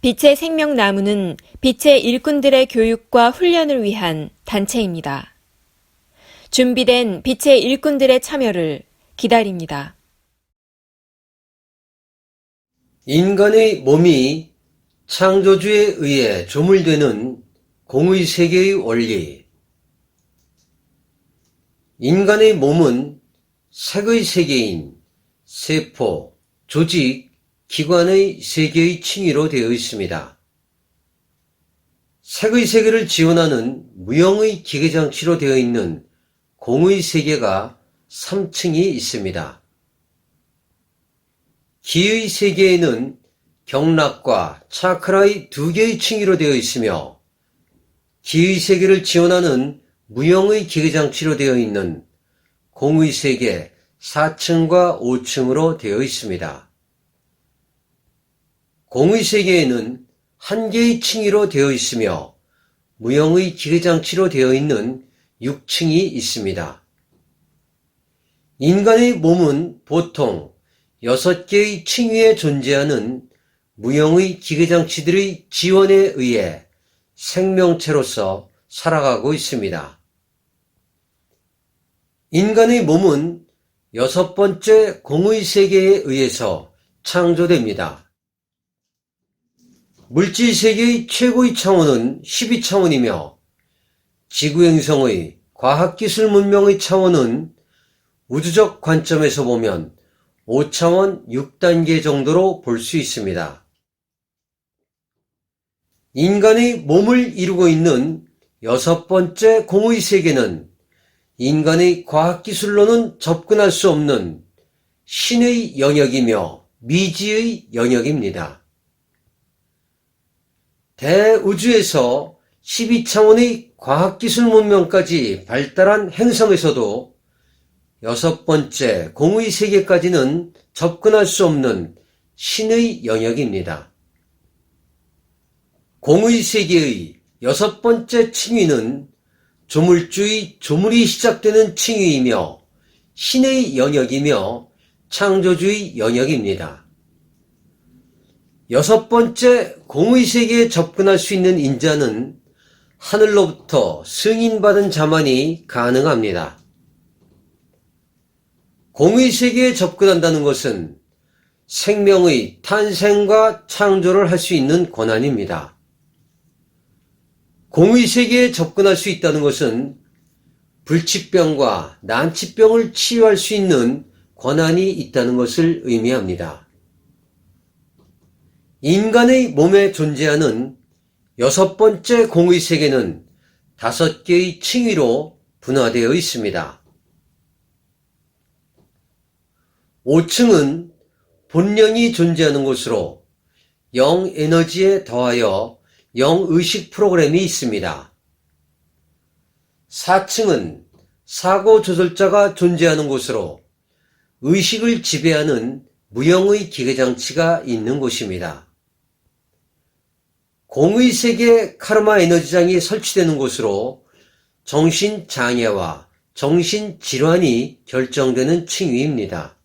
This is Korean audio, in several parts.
빛의 생명나무는 빛의 일꾼들의 교육과 훈련을 위한 단체입니다. 준비된 빛의 일꾼들의 참여를 기다립니다. 인간의 몸이 창조주에 의해 조물되는 공의 세계의 원리. 인간의 몸은 색의 세계인 세포, 조직, 기관의 세계의 층위로 되어 있습니다. 색의 세계를 지원하는 무형의 기계장치로 되어 있는 공의 세계가 3층이 있습니다. 기의 세계에는 경락과 차크라의 두 개의 층위로 되어 있으며 기의 세계를 지원하는 무형의 기계장치로 되어 있는 공의 세계 4층과 5층으로 되어 있습니다. 공의 세계에는 한 개의 층위로 되어 있으며 무형의 기계장치로 되어 있는 6층이 있습니다. 인간의 몸은 보통 6개의 층위에 존재하는 무형의 기계장치들의 지원에 의해 생명체로서 살아가고 있습니다. 인간의 몸은 여섯 번째 공의 세계에 의해서 창조됩니다. 물질 세계의 최고의 차원은 12차원이며 지구 행성의 과학기술 문명의 차원은 우주적 관점에서 보면 5차원 6단계 정도로 볼 수 있습니다. 인간의 몸을 이루고 있는 여섯 번째 공의 세계는 인간의 과학기술로는 접근할 수 없는 신의 영역이며 미지의 영역입니다. 대우주에서 12차원의 과학기술 문명까지 발달한 행성에서도 여섯 번째 공의 세계까지는 접근할 수 없는 신의 영역입니다. 공의 세계의 여섯 번째 층위는 조물주의 조물이 시작되는 층위이며 신의 영역이며 창조주의 영역입니다. 여섯 번째 공의 세계에 접근할 수 있는 인자는 하늘로부터 승인받은 자만이 가능합니다. 공의 세계에 접근한다는 것은 생명의 탄생과 창조를 할 수 있는 권한입니다. 공의 세계에 접근할 수 있다는 것은 불치병과 난치병을 치유할 수 있는 권한이 있다는 것을 의미합니다. 인간의 몸에 존재하는 여섯 번째 공의 세계는 다섯 개의 층위로 분화되어 있습니다. 5층은 본령이 존재하는 곳으로 영 에너지에 더하여 영 의식 프로그램이 있습니다. 4층은 사고 조절자가 존재하는 곳으로 의식을 지배하는 무형의 기계장치가 있는 곳입니다. 공의 세계 카르마 에너지장이 설치되는 곳으로 정신장애와 정신질환이 결정되는 층위입니다.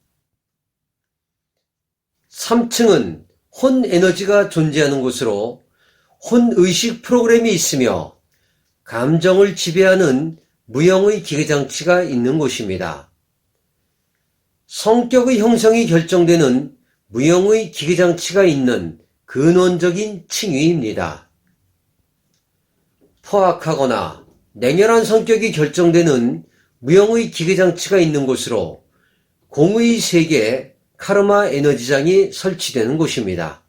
3층은 혼 에너지가 존재하는 곳으로 혼 의식 프로그램이 있으며 감정을 지배하는 무형의 기계장치가 있는 곳입니다. 성격의 형성이 결정되는 무형의 기계장치가 있는 근원적인 층위입니다. 포악하거나 냉혈한 성격이 결정되는 무형의 기계장치가 있는 곳으로 공의 세계 카르마 에너지장이 설치되는 곳입니다.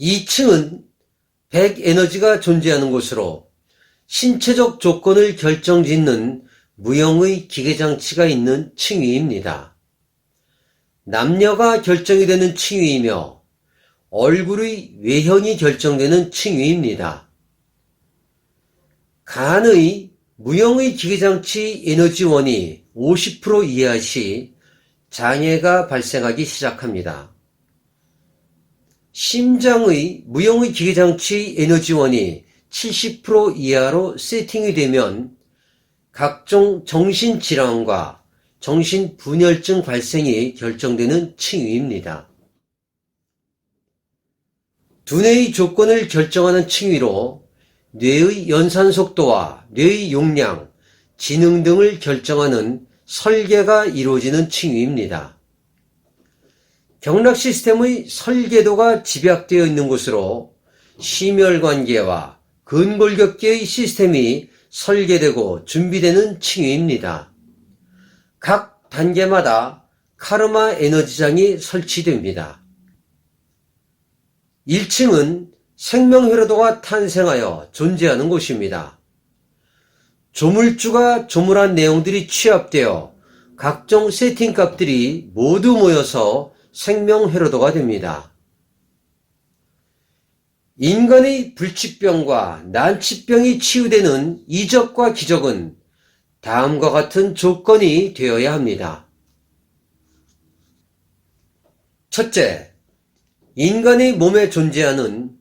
2층은 백 에너지가 존재하는 곳으로 신체적 조건을 결정짓는 무형의 기계장치가 있는 층위입니다. 남녀가 결정이 되는 층위이며 얼굴의 외형이 결정되는 층위입니다. 간의 무형의 기계장치 에너지원이 50% 이하 시 장애가 발생하기 시작합니다. 심장의 무형의 기계장치 에너지원이 70% 이하로 세팅이 되면 각종 정신질환과 정신분열증 발생이 결정되는 층위입니다. 두뇌의 조건을 결정하는 층위로 뇌의 연산 속도와 뇌의 용량, 지능 등을 결정하는 설계가 이루어지는 층위입니다. 경락 시스템의 설계도가 집약되어 있는 곳으로 심혈관계와 근골격계의 시스템이 설계되고 준비되는 층위입니다. 각 단계마다 카르마 에너지장이 설치됩니다. 1층은 생명회로도가 탄생하여 존재하는 곳입니다. 조물주가 조물한 내용들이 취합되어 각종 세팅 값들이 모두 모여서 생명회로도가 됩니다. 인간의 불치병과 난치병이 치유되는 이적과 기적은 다음과 같은 조건이 되어야 합니다. 첫째, 인간의 몸에 존재하는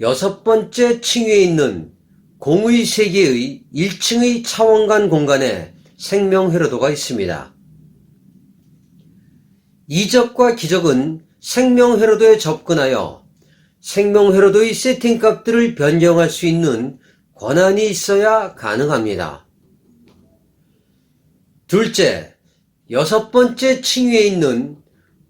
여섯 번째 층위에 있는 공의 세계의 1층의 차원 간 공간에 생명회로도가 있습니다. 이적과 기적은 생명회로도에 접근하여 생명회로도의 세팅 값들을 변경할 수 있는 권한이 있어야 가능합니다. 둘째, 여섯 번째 층위에 있는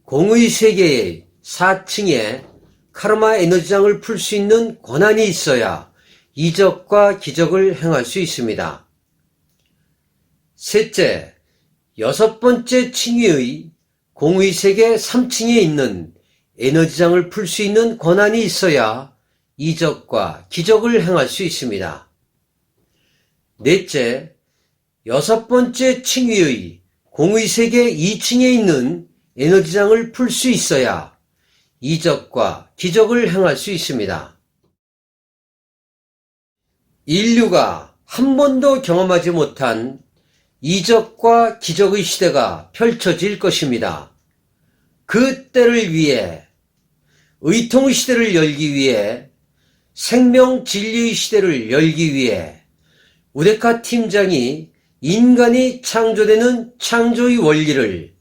공의 세계의 4층에 카르마 에너지장을 풀 수 있는 권한이 있어야 이적과 기적을 행할 수 있습니다. 셋째, 여섯 번째 층위의 공의 세계 3층에 있는 에너지장을 풀 수 있는 권한이 있어야 이적과 기적을 행할 수 있습니다. 넷째, 여섯 번째 층위의 공의 세계 2층에 있는 에너지장을 풀 수 있어야 이적과 기적을 행할 수 있습니다. 인류가 한 번도 경험하지 못한 이적과 기적의 시대가 펼쳐질 것입니다. 그 때를 위해 의통 시대를 열기 위해 생명 진리의 시대를 열기 위해 우데카 팀장이 인간이 창조되는 창조의 원리를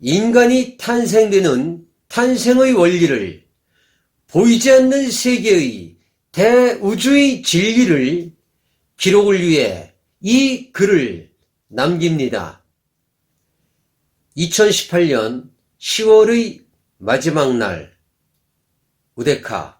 인간이 탄생되는 탄생의 원리를 보이지 않는 세계의 대우주의 진리를 기록을 위해 이 글을 남깁니다. 2018년 10월의 마지막 날 우데카